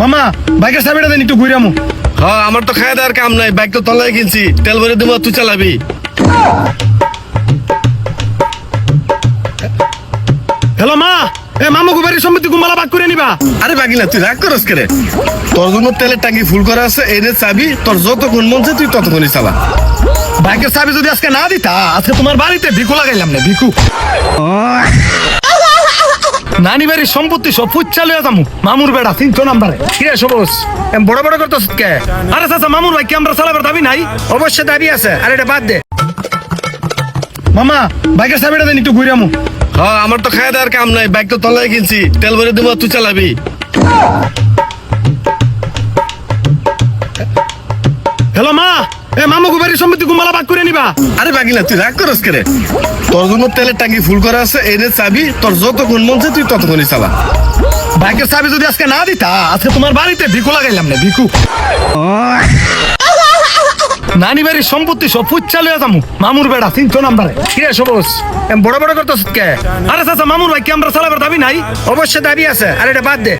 মামা বাইকের চাবিটা দেন একটু ঘুরামু হ্যাঁ আমার তো খাওয়া দাওয়ার কাম নাই বাইক তো তলায় কিনছি তেল ভরে দেবো তুই চালাবি। হ্যালো মা এ মামু গুবারি সম্পত্তি গুমালা বাক করে নিবা। আরে বাগিনা তুই রাগ করস করে তোর জন্য তেলের টাঙ্কি ফুল করা আছে এনে চাবি তোর যতক্ষণ মন চায় তুই ততক্ষণই চালা। বাইকের চাবি যদি আজকে না দিতা আজকে তোমার বাড়িতে ভিকু লাগাইলাম না ভিকু নানি বাড়ির সম্পত্তি সব ফুচ্ছা লইয়া যামু। মামুর বেড়া তিনশো নাম্বারে। কিরে সবুজ? এম বড় বড় করতেছ কে? আরে চাচা মামুর ভাই কি আমরা চালাবার দাবি নাই? দাবি আছে। আর এটা বাদ দে। মামা বাইকের চাবিটা দেন একটু ঘুরামু হ্যাঁ আমার তো খাওয়া দাওয়ার কাম নাই বাইক তো তলায় কিনছি তেল ভরে দেবো তুই চালাবি। হ্যালো মা এ মামু গুবারি সম্পত্তি গুমালা বাক করে নিবা। আরে বাগিনা তুই রাগ করস করে? তোর জন্য তেলের টাঙ্কি ফুল করা আছে এনে চাবি তোর যতক্ষণ মন চায় তুই ততক্ষণই চালা। বাইকের চাবি যদি আজকে না দিতা আজকে তোমার বাড়িতে ভিকু লাগাইলাম না ভিকু নানি বাড়ির সম্পত্তি সব ফুচ্ছা লইয়া যামু। মামুর বেড়া তিনশো নাম্বারে। কিরে সবুজ এম বড় বড় করতেছ কে? আরে চাচা মামুর ভাই কি আমরা চালাবার দাবি নাই। অবশ্যই দাবি আছে আর এটা বাদ দে।